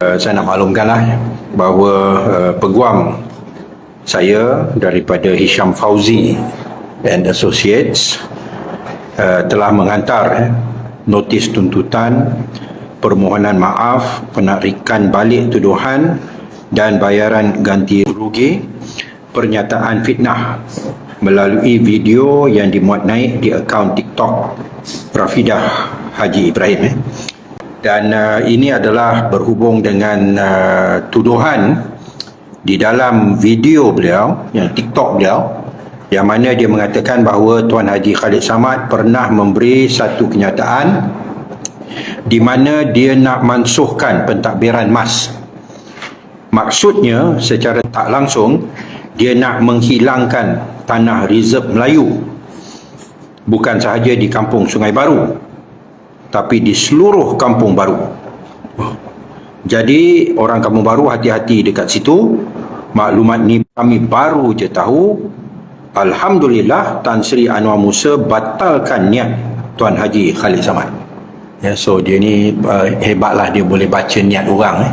Uh, saya nak maklumkanlah bahawa uh, peguam saya daripada Hisham Fauzi and Associates uh, telah menghantar eh, notis tuntutan permohonan maaf penarikan balik tuduhan dan bayaran ganti rugi pernyataan fitnah melalui video yang dimuat naik di akaun TikTok Rafidah Haji Ibrahim eh. Dan uh, ini adalah berhubung dengan uh, tuduhan di dalam video beliau yang TikTok beliau yang mana dia mengatakan bahawa Tuan Haji Khalid Samad pernah memberi satu kenyataan di mana dia nak mansuhkan pentadbiran MAS. Maksudnya secara tak langsung dia nak menghilangkan tanah reserve Melayu. Bukan sahaja di kampung Sungai Baru tapi di seluruh kampung baru. Jadi orang kampung baru hati-hati dekat situ. Maklumat ni kami baru je tahu. Alhamdulillah Tan Sri Anwar Musa batalkan niat Tuan Haji Khalid Samad. Ya, so dia ni uh, hebatlah dia boleh baca niat orang eh.